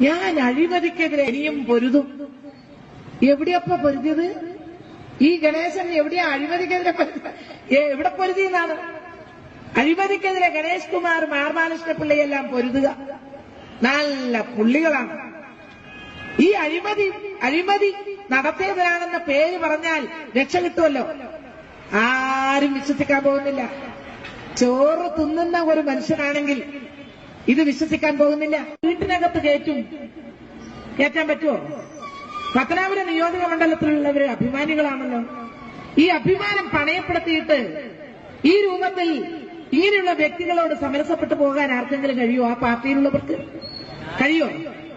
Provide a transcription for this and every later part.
ഞാൻ അഴിമതിക്കെതിരെ ഇനിയും പൊരുതും. എവിടെയപ്പ പൊരുതിയത്? ഈ ഗണേശൻ എവിടെയാ അഴിമതിക്കെതിരെ എവിടെ പൊരുതിയെന്നാണ്? അഴിമതിക്കെതിരെ ഗണേഷ് കുമാർ മാർമാനുഷ്ണ പിള്ളയെല്ലാം പൊരുതുക. നല്ല പുള്ളികളാണ്. ഈ അഴിമതി അഴിമതി നടത്തിയവരാണെന്ന പേര് പറഞ്ഞാൽ രക്ഷ കിട്ടുമല്ലോ ആരും വിശ്വസിക്കാൻ പോകുന്നില്ല. ചോറ് തിന്നുന്ന ഒരു മനുഷ്യനാണെങ്കിൽ ഇത് വിശ്വസിക്കാൻ പോകുന്നില്ല. വീട്ടിനകത്ത് കയറ്റും. കയറ്റാൻ പറ്റുമോ പത്തനാപുരം നിയോജക മണ്ഡലത്തിലുള്ളവര് അഭിമാനികളാണല്ലോ. ഈ അഭിമാനം പണയപ്പെടുത്തിയിട്ട് ഈ രൂപത്തിൽ ഇങ്ങനെയുള്ള വ്യക്തികളോട് സമരസപ്പെട്ടു പോകാൻ ആർക്കെങ്കിലും കഴിയോ ആ പാർട്ടിയിലുള്ളവർക്ക്? കഴിയോ?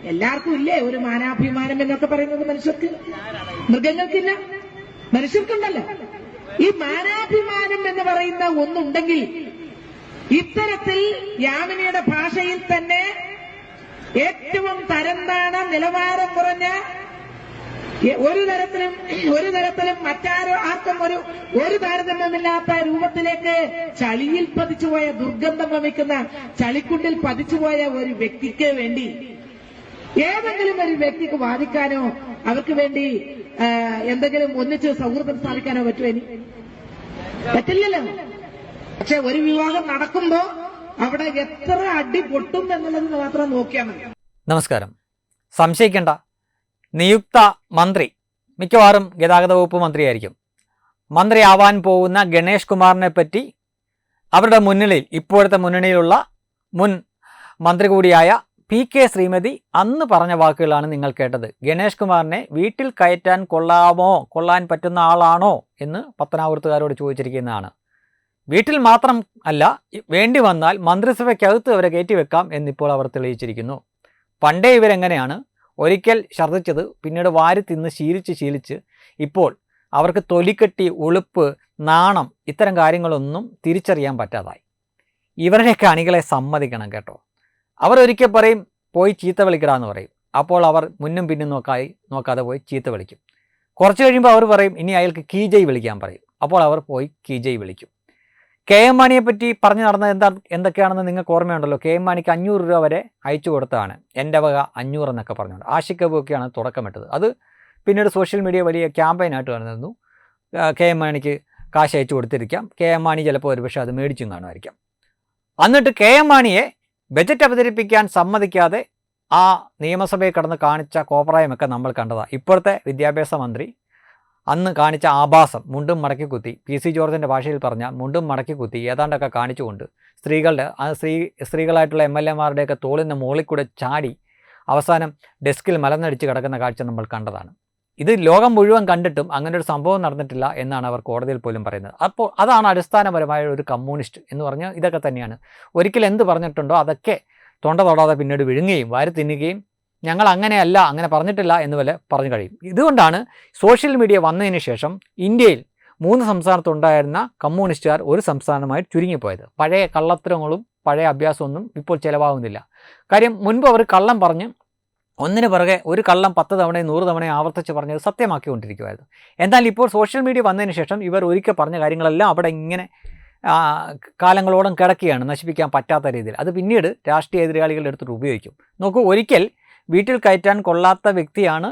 എല്ലാവർക്കും ഇല്ലേ ഒരു മാനാഭിമാനം എന്നൊക്കെ പറയുന്നത് മനുഷ്യർക്ക്? മൃഗങ്ങൾക്കില്ല. മനുഷ്യർക്കുണ്ടല്ലോ. ഈ മാനാഭിമാനം എന്ന് പറയുന്ന ഒന്നുണ്ടെങ്കിൽ ഇത്തരത്തിൽ യാമിനിയുടെ ഭാഷയിൽ തന്നെ ഏറ്റവും തരംതാണ നിലവാരം കുറഞ്ഞ ഒരു തരത്തിലും ഒരു തരത്തിലും മറ്റാരോ ആർക്കും ഒരു ഒരു താരതമ്യമില്ലാത്ത രൂപത്തിലേക്ക് ചളിയിൽ പതിച്ചുപോയ ദുർഗന്ധം വമിക്കുന്ന ചളിക്കുണ്ടിൽ പതിച്ചുപോയ ഒരു വ്യക്തിക്ക് വേണ്ടി ഏതെങ്കിലും ഒരു വ്യക്തിക്ക് വാദിക്കാനോ അവർക്ക് വേണ്ടി എന്തെങ്കിലും ഒന്നിച്ച് സൗഹൃദം സ്ഥാപിക്കാനോ പറ്റുമെനി പറ്റില്ലല്ലോ. പക്ഷെ ഒരു വിവാഹം നടക്കുമ്പോ അവിടെ എത്ര അടി പൊട്ടും എന്നുള്ളത് മാത്രം നോക്കിയാൽ മതി. നമസ്കാരം. സംശയിക്കേണ്ട. നിയുക്ത മന്ത്രി മിക്കവാറും ഗതാഗത വകുപ്പ് മന്ത്രിയായിരിക്കും. മന്ത്രിയാവാൻ പോകുന്ന ഗണേഷ് കുമാറിനെ പറ്റി അവരുടെ മുന്നിലിൽ ഇപ്പോഴത്തെ മുന്നണിയിലുള്ള മുൻ മന്ത്രി കൂടിയായ പി കെ ശ്രീമതി അന്ന് പറഞ്ഞ വാക്കുകളാണ് നിങ്ങൾ കേട്ടത്. ഗണേഷ് കുമാറിനെ വീട്ടിൽ കയറ്റാൻ കൊള്ളാമോ? കൊള്ളാൻ പറ്റുന്ന ആളാണോ? എന്ന് പത്തനാപുരത്തുകാരോട് ചോദിച്ചിരിക്കുന്നതാണ്. വീട്ടിൽ മാത്രം അല്ല വേണ്ടി വന്നാൽ മന്ത്രിസഭയ്ക്കകത്ത് അവരെ കയറ്റിവെക്കാം എന്നിപ്പോൾ അവർ തെളിയിച്ചിരിക്കുന്നു. പണ്ടേ ഇവരെങ്ങനെയാണ്? ഒരിക്കൽ ഛർദ്ദിച്ചത് പിന്നീട് വാരി തിന്ന് ശീലിച്ച് ശീലിച്ച് ഇപ്പോൾ അവർക്ക് തൊലിക്കെട്ടി ഉളുപ്പ് നാണം ഇത്തരം കാര്യങ്ങളൊന്നും തിരിച്ചറിയാൻ പറ്റാതായി. ഇവരുടെയൊക്കെ അണികളെ സമ്മതിക്കണം കേട്ടോ. അവർ ഒരിക്കൽ പറയും പോയി ചീത്ത വിളിക്കടാന്ന് പറയും. അപ്പോൾ അവർ മുന്നും പിന്നും നോക്കായി നോക്കാതെ പോയി ചീത്ത വിളിക്കും. കുറച്ച് കഴിയുമ്പോൾ അവർ പറയും ഇനി അയാൾക്ക് കീജയ് വിളിക്കാൻ പറയും. അപ്പോൾ അവർ പോയി കീജയ് വിളിക്കും. കെ എം മാണിയെ പറ്റി പറഞ്ഞു നടന്ന എന്താ എന്തൊക്കെയാണെന്ന് നിങ്ങൾക്ക് ഓർമ്മയുണ്ടല്ലോ. കെ എം മാണിക്ക് അഞ്ഞൂറ് രൂപ വരെ അയച്ചു കൊടുത്തതാണ്. എന്റെ വക അഞ്ഞൂറ് എന്നൊക്കെ പറഞ്ഞുകൊണ്ട്. ആഷിക് ഒക്കെയാണ് തുടക്കമിട്ടത്. അത് പിന്നീട് സോഷ്യൽ മീഡിയ വലിയ ക്യാമ്പയിനായിട്ട് വന്നിരുന്നു. കെ എം മാണിക്ക് കാശ് അയച്ചു കൊടുത്തിരിക്കാം. കെ എം മാണി ചിലപ്പോൾ ഒരുപക്ഷെ അത് മേടിച്ചും കാണുമായിരിക്കാം. എന്നിട്ട് കെ എം മാണിയെ ബജറ്റ് അവതരിപ്പിക്കാൻ സമ്മതിക്കാതെ ആ നിയമസഭയിൽ കടന്ന് കാണിച്ച കോപ്രായമൊക്കെ നമ്മൾ കണ്ടതാണ് ഇപ്പോഴത്തെ വിദ്യാഭ്യാസ മന്ത്രി അന്ന് കാണിച്ച ആഭാസം മുണ്ടും മടക്കി കുത്തി. പി സി ജോർജിന്റെ ഭാഷയിൽ പറഞ്ഞാൽ മുണ്ടും മടക്കി കുത്തി ഏതാണ്ടൊക്കെ കാണിച്ചുകൊണ്ട് സ്ത്രീകളുടെ ആ സ്ത്രീ സ്ത്രീകളായിട്ടുള്ള എം എൽ എമാരുടെയൊക്കെ തോളിന്റെ മുകളിൽ കൂടെ ചാടി അവസാനം ഡെസ്കിൽ മലന്നടിച്ച് കിടക്കുന്ന കാഴ്ച നമ്മൾ കണ്ടതാണ്. ഇത് ലോകം മുഴുവൻ കണ്ടിട്ടും അങ്ങനെ ഒരു സംഭവം നടന്നിട്ടില്ല എന്നാണ് അവർ കോടതിയിൽ പോലും പറയുന്നത്. അപ്പോൾ അതാണ് അടിസ്ഥാനപരമായ ഒരു കമ്മ്യൂണിസ്റ്റ് എന്ന് പറഞ്ഞാൽ ഇതൊക്കെ തന്നെയാണ്. ഒരിക്കൽ എന്ത് പറഞ്ഞിട്ടുണ്ടോ അതൊക്കെ തൊണ്ട തൊടാതെ പിന്നീട് വിഴുങ്ങുകയും വാരി തിന്നുകയും ഞങ്ങൾ അങ്ങനെയല്ല അങ്ങനെ പറഞ്ഞിട്ടില്ല എന്ന് വരെ പറഞ്ഞു കഴിയും. ഇതുകൊണ്ടാണ് സോഷ്യൽ മീഡിയ വന്നതിന് ശേഷം ഇന്ത്യയിൽ മൂന്ന് സംസ്ഥാനത്തുണ്ടായിരുന്ന കമ്മ്യൂണിസ്റ്റുകാർ ഒരു സംസ്ഥാനമായി ചുരുങ്ങിപ്പോയത്. പഴയ കള്ളത്തരങ്ങളും പഴയ അഭ്യാസമൊന്നും ഇപ്പോൾ ചിലവാകുന്നില്ല. കാര്യം മുൻപ് അവർ കള്ളം പറഞ്ഞ് ഒന്നിന് പുറകെ ഒരു കള്ളം പത്ത് തവണയും നൂറ് തവണയും ആവർത്തിച്ച് പറഞ്ഞത് സത്യമാക്കിക്കൊണ്ടിരിക്കുമായിരുന്നു എന്നാൽ ഇപ്പോൾ സോഷ്യൽ മീഡിയ വന്നതിന് ശേഷം ഇവർ ഒരിക്കൽ പറഞ്ഞ കാര്യങ്ങളെല്ലാം അവിടെ ഇങ്ങനെ കാലങ്ങളോടം കിടക്കുകയാണ്. നശിപ്പിക്കാൻ പറ്റാത്ത രീതിയിൽ. അത് പിന്നീട് രാഷ്ട്രീയ എതിരാളികളുടെ അടുത്തിട്ട് ഉപയോഗിക്കും. നോക്കൂ ഒരിക്കൽ വീട്ടിൽ കയറ്റാൻ കൊള്ളാത്ത വ്യക്തിയാണ്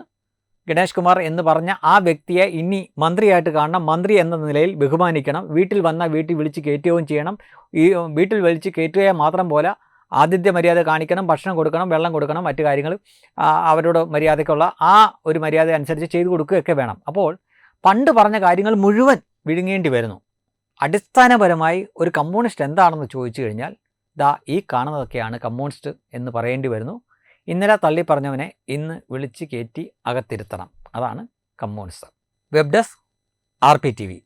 ഗണേഷ് കുമാർ എന്ന് പറഞ്ഞ ആ വ്യക്തിയെ ഇനി മന്ത്രിയായിട്ട് കാണണം. മന്ത്രി എന്ന നിലയിൽ ബഹുമാനിക്കണം. വീട്ടിൽ വന്നാൽ വീട്ടിൽ വിളിച്ച് കയറ്റുകയും ചെയ്യണം. ഈ വീട്ടിൽ വിളിച്ച് കയറ്റുക മാത്രം പോലെ ആതിഥ്യ മര്യാദ കാണിക്കണം ഭക്ഷണം കൊടുക്കണം വെള്ളം കൊടുക്കണം മറ്റു കാര്യങ്ങൾ അവരോട് മര്യാദയ്ക്കുള്ള ആ ഒരു മര്യാദ അനുസരിച്ച് ചെയ്തു കൊടുക്കുകയൊക്കെ വേണം. അപ്പോൾ പണ്ട് പറഞ്ഞ കാര്യങ്ങൾ മുഴുവൻ വിഴുങ്ങേണ്ടി വരുന്നു. അടിസ്ഥാനപരമായി ഒരു കമ്മ്യൂണിസ്റ്റ് എന്താണെന്ന് ചോദിച്ചു കഴിഞ്ഞാൽ ദാ ഈ കാണുന്നതൊക്കെയാണ് കമ്മ്യൂണിസ്റ്റ് എന്ന് പറയേണ്ടി വരുന്നു. ഇന്നലെ തള്ളി പറഞ്ഞവനെ ഇന്ന് വിളിച്ച് കയറ്റി അകത്തിരുത്തണം. അതാണ് communism. Web desk R P T V.